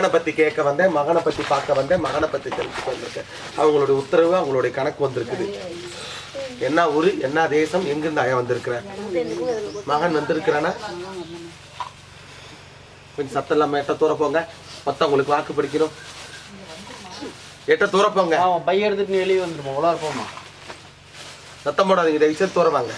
மகனை பத்தி கேட்க வந்தேன் மகனை பத்தி பார்க்க வந்தேன் மகனை பத்தி தெரிஞ்சுக்க வந்திருக்கேன். அவங்களுடைய உத்தரவு அவங்களுடைய கணக்கு வந்திருக்குது. என்ன ஊரு என்ன தேசம் எங்கிருந்து ஆயா வந்திருக்கிற? மகன் வந்திருக்கிறானா? கொஞ்சம் சத்தம் இல்லாம எட்ட தூர போங்க. மத்தவங்களுக்கு வாக்கு பிடிக்கணும் எட்ட தூர போங்க. பைய எடுத்துட்டு வெளியே வந்துருமா உள்ள இருப்போமா சத்தம் போடாதீங்க தயவு செய்து தூர வாங்க.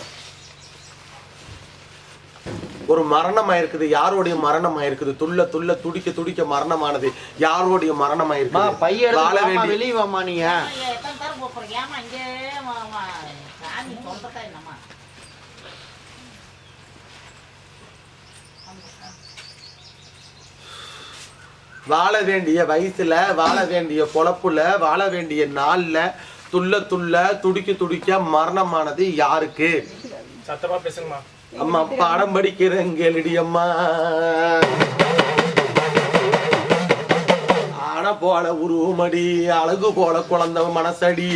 ஒரு மரணம் ஆயிருக்குது யாருடைய மரணம் ஆயிருக்குது துள்ள துள்ள துடிக்க துடிக்க மரணமானது யாருடைய மரணம் மா ஆயிருக்குது பைய வாழ எடுத்து வேண்டி வெளியே வாமா நீங்க. வாழ வேண்டிய வயசுல வாழ வேண்டிய பொழப்புல வாழ வேண்டிய நாள்ல துள்ள துள்ள துடிக்க துடிக்க மரணமானது யாருக்கு? சத்தமா பேசுங்கம்மா. அம்மா பாடம் படிக்கிறேன் கேளுடி அம்மா. ஆன போல உருவமடி அழகு போல குழந்தை மனசடி.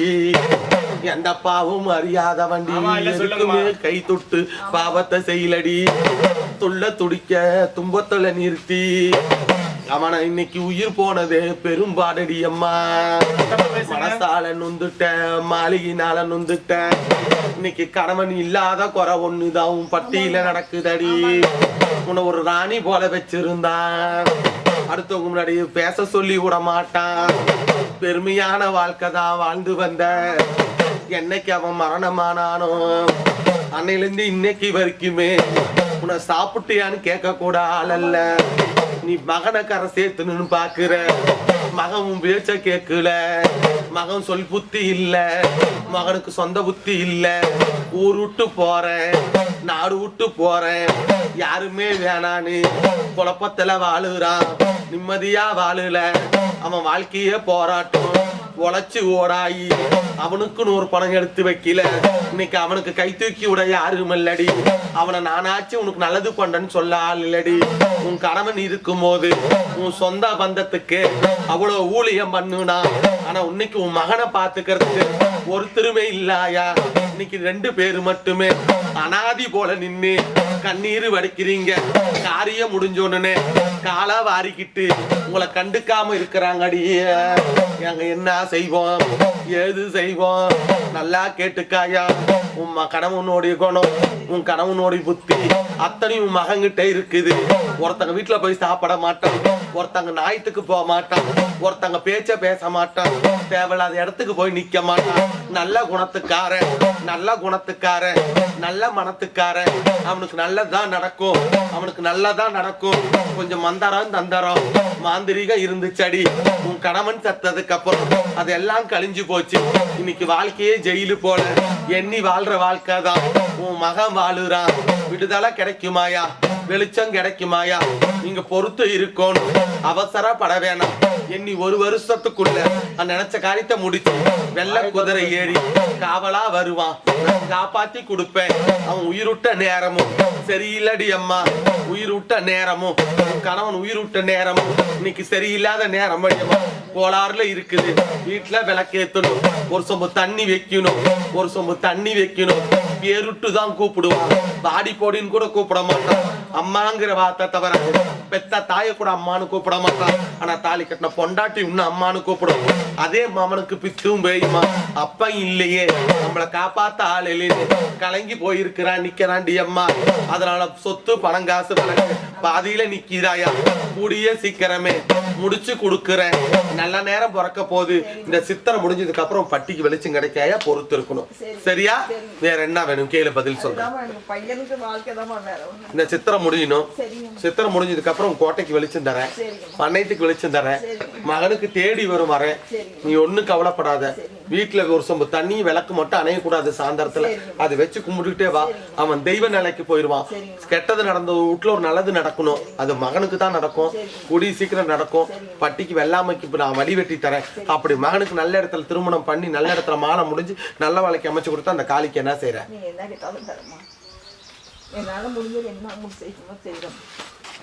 எந்த பாவம் அறியாத வண்டி. கை தொட்டு பாவத்தை செய்யலடி. துள்ள துடிக்க துன்பத்துல நிறுத்தி. அவனை இன்னைக்கு உயிர் போனது பெரும்பாடடி அம்மா. மனசால நொந்துட்டேன் மாளிகைனால நொந்துட்டேன் இன்னைக்கு கணவன் இல்லாத குறை ஒண்ணுதான் உன் பட்டியல நடக்குதடி. உன்னை ஒரு ராணி போல வச்சிருந்தான் அடுத்தவங்க முன்னாடி பேச சொல்லி விட மாட்டான். பெருமையான வாழ்க்கை தான் வாழ்ந்து வந்த. என்னைக்கு அவன் மரணமானானோ அன்னையிலிருந்து இன்னைக்கு வரைக்குமே உன்னை சாப்பிட்டியான்னு கேட்க கூட ஆள் அல்ல. நீ மகனை கரை சேர்த்துன்னு பாக்குற மகன் உன் பேச்ச கேட்கல. மகன் சொல் புத்தி இல்ல. மகனுக்கு சொந்த புத்தி இல்ல. ஊர் விட்டு போறேன். நாடு விட்டு போறேன். யாருமே வேணான்னு குழப்பத்துல வாழுறான். நிம்மதியா வாழல. அவன் வாழ்க்கையே போராட்டம். உழைச்சு ஓடாயி. அவனுக்குன்னு ஒரு பணம் எடுத்து வைக்கல. இன்னைக்கு அவனுக்கு கை தூக்கி விட யாரும் இல்லடி. அவனை நானாச்சும் உனக்கு நல்லது பண்றேன்னு சொல்ல ஆள் இல்லடி. உன் கணவன் இருக்கும்போது உன் சொந்த பந்தத்துக்கு அவ்வளவு ஊழியம் பண்ணுனா. ஆனா இன்னைக்கு உன் மகனை பாத்துக்கிறதுக்கு ஒருத்தருமே இல்லாயா? இன்னைக்கு ரெண்டு பேரு மட்டுமே. அனாதி போல நின்னு கண்ணீர் வடிக்கிறீங்க. காரியம் முடிஞ்ச உடனே காலா வாரிக்கிட்டு உங்களை கண்டுக்காம இருக்கிறாங்க அடிய எங்க என்ன செய்வோம்? ஏது செய்வோம்? நல்லா கேட்டுக்காயா? உன் ம- கணவனுடைய குணம் உன் கணவனுடைய புத்தி அத்தனையும் உன் மகன்கிட்ட இருக்குது. ஒருத்தங்க வீட்டுல போய் சாப்பிட மாட்டோம் ஒருத்தங்க நாயத்துக்கு போக மாட்டான். ஒருத்தங்க பேச்ச பேச மாட்டான். தேவையில்லாத இடத்துக்கு போய் நிக்க மாட்டான். நல்ல குணத்துக்காரன் நல்ல குணத்துக்காரன் நல்ல மனத்துக்காரன். அவனுக்கு நல்லதுதான் நடக்கும். அவனுக்கு நல்லதான் நடக்கும். கொஞ்சம் மந்தாரம் தந்தாரம். மாந்திரிகம் இருந்துச்சடி. உன் கணவன் சத்ததுக்கு அப்புறம் அதெல்லாம் கழிஞ்சு போச்சு. இன்னைக்கு வாழ்க்கையே ஜெயிலு போல. எண்ணி வாழ்ற வாழ்க்கை தான். உன் மகன் வாழுறான். விடுதலை கிடைக்குமாயா? வெளிச்சம் கிடைக்குமாயா? நீங்க பொறுத்து இருக்கணும் அவசரப்பட வேணாம். எண்ணி ஒரு வருஷத்துக்குள்ள நான் நினைச்ச காரியத்தை முடிச்சு வெள்ளை குதிரை ஏறி காவலா வருவான். நான் காப்பாத்தி கொடுப்பேன். அவன் உயிர்விட்ட நேரமும். சரியில்லடி அம்மா. உயிர்விட்ட நேரமும். கணவன் கணவன் உயிர்விட்ட நேரமும். இன்னைக்கு சரியில்லாத நேரம் அம்மா கோளாறுல இருக்குது. வீட்டுல விளக்கேத்தணும். ஒரு சொம்பு தண்ணி வைக்கணும். ஒரு சொம்பு தண்ணி வைக்கணும். பேருட்டு தான் கூப்பிடுவான். பாடி போடின்னு கூட கூப்பிட மாட்டான். அம்மாங்கிற வார்த்தை தவிர பெத்த தாயை கூட அம்மான்னு கூப்பிட மாட்டான் ஆனா தாலி கட்டின பொண்டாட்டி இன்னும் அம்மான்னு கூப்பிடும். அதே மாமனுக்கு பித்தும் பேயுமா அப்பா இல்லையே. நம்மளை காப்பாத்த ஆள் இல்லையே. கலங்கி போயிருக்கிறான் நிக்கிறான் டி அம்மா. அதனால சொத்து பணம் காசு பாதியில நிக்கிறாயா? கூடிய சீக்கிரமே முடிச்சு கொடுக்குறேன். நல்ல நேரம் பிறக்க போகுது. இந்த சித்திரை முடிஞ்சதுக்கு அப்புறம் பட்டிக்கு வெளிச்சம் கிடைக்காயா? பொறுத்து இருக்கணும் சரியா? வேற என்ன வேணும்? கேளு பதில் சொல்றேன் இந்த சித்திரை முடியணும். சரிங்க சித்திரை முடிஞ்சதுக்கு அப்புறம் கோட்டைக்கு வெளிச்சம் தரேன். பண்ணையத்துக்கு வெளிச்சம் தரேன். மகனுக்கு தேடி வரும் வரேன். நீ ஒண்ணும் கவலைப்படாத. வீட்டுல ஒரு சொம்பு தண்ணி விளக்கு மட்டும் அணையக்கூடாது சாயந்தரத்துல. அதை வச்சு கும்பிட்டுக்கிட்டே வா. அவன் தெய்வ நிலைக்கு போயிருவான். கெட்டது நடந்த வீட்டுல ஒரு நல்லது நடக்கணும். அது மகனுக்கு தான் நடக்கும். கூடிய சீக்கிரம் நடக்கும். பட்டிக்கு வெள்ளாமைக்கு இப்ப நான் வழி வெட்டி தரேன். அப்படி மகனுக்கு நல்ல இடத்துல திருமணம் பண்ணி நல்ல இடத்துல மாலை முடிஞ்சு நல்ல வேலைக்கு அமைச்சு கொடுத்தா அந்த காளிக்கு என்ன செய்யறோம்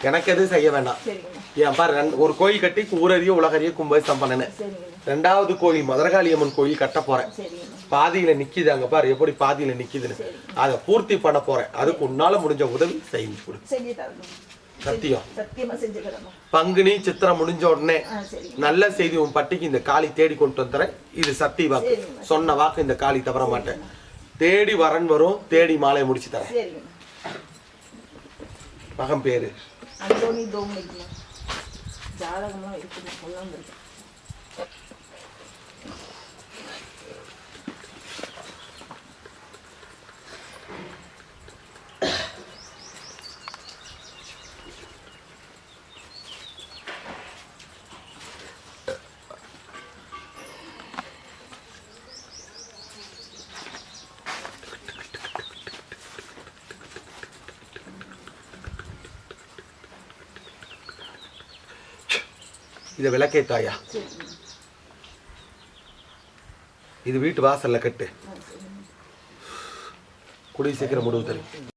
எனக்கு எதுவும் செய்ய வேண்டாம். ஏன் பாரு ஒரு கோயில் கட்டி ஊரறிய உலகறிய கும்பாபிஷேகம் பண்ணினேன் ரெண்டாவது கோயில் மதுரகாளி அம்மன் கோயில் கட்ட போறேன். பாதியில நிக்குது அங்க பாரு எப்படி பாதியில நிக்குதுன்னு. அதை பூர்த்தி பண்ண போறேன். அதுக்கு உன்னால முடிஞ்ச உதவி செய்து கொடு. செஞ்சு தரணும். சத்தியம். பங்குனி சித்திரம் முடிஞ்ச உடனே நல்ல செய்தி உன் பட்டிக்கு இந்த காளி தேடி கொண்டு வந்துறேன் இது சத்திய வாக்கு. சொன்ன வாக்கு இந்த காளி தவற மாட்டேன். தேடி வரன் வரும் தேடி மாலை முடிச்சு தரேன். மகன் பேரு? ஜாதகம்லாம் இதை விளக்கேத்தாயா? இது வீட்டு வாசல்ல கட்டு. குடி சீக்கிரம் முடிவு தெரியும்